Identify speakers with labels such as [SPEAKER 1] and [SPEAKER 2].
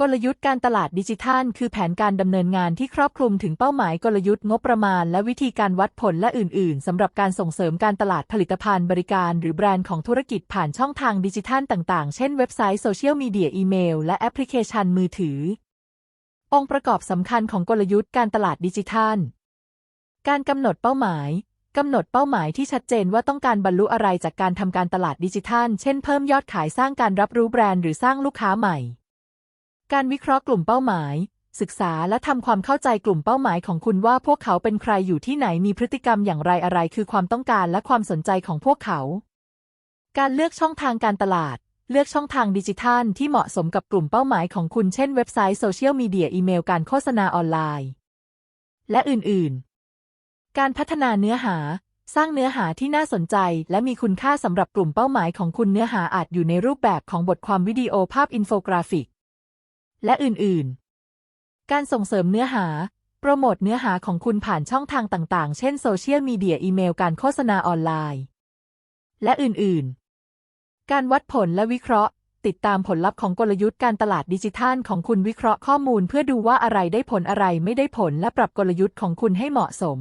[SPEAKER 1] กลยุทธ์การตลาดดิจิทัล คือแผนการดำเนินงานที่ครอบคลุมถึงเป้าหมายกลยุทธ์งบประมาณ และวิธีการวัดผลและอื่น ๆสำหรับการส่งเสริมการตลาดผลิตภัณฑ์บริการ หรือแบรนด์ของธุรกิจผ่านช่องทางดิจิทัลต่าง ๆ เช่นเว็บไซต์โซเชียลมีเดียอีเมล และแอปพลิเคชันมือถือ องค์ประกอบสำคัญของกลยุทธ์การตลาดดิจิทัล การกำหนดเป้าหมายกำหนดเป้าหมายที่ชัดเจนว่าต้องการบรรลุอะไรจากการทำการตลาดดิจิทัล เช่นเพิ่มยอดขายสร้างการรับรู้แบรนด์หรือสร้างลูกค้าใหม่ การวิเคราะห์กลุ่มเป้าหมาย ศึกษาและทำความเข้าใจกลุ่มเป้าหมายของคุณว่าพวกเขาเป็นใครอยู่ที่ไหนมีพฤติกรรมอย่างไรอะไรคือความต้องการและความสนใจของพวกเขา การเลือกช่องทางการตลาด เลือกช่องทางดิจิทัลที่เหมาะสมกับกลุ่มเป้าหมายของคุณเช่นเว็บไซต์โซเชียลมีเดียอีเมลการโฆษณาออนไลน์ และอื่นๆ การพัฒนาเนื้อหาสร้างเนื้อหาที่น่าสนใจและมีคุณค่าสำหรับกลุ่มเป้าหมายของคุณเนื้อหาอาจอยู่ในรูปแบบของบทความวิดีโอภาพอินโฟกราฟิก และอื่นๆ การส่งเสริมเนื้อหา โปรโมทเนื้อหาของคุณผ่านช่องทางต่างๆ เช่นโซเชียลมีเดียอีเมลการโฆษณาออนไลน์ และอื่นๆ การวัดผลและวิเคราะห์ ติดตามผลลัพธ์ของกลยุทธ์การตลาดดิจิทัลของคุณวิเคราะห์ข้อมูลเพื่อดูว่าอะไรได้ผลอะไรไม่ได้ผลและปรับกลยุทธ์ของคุณให้เหมาะสม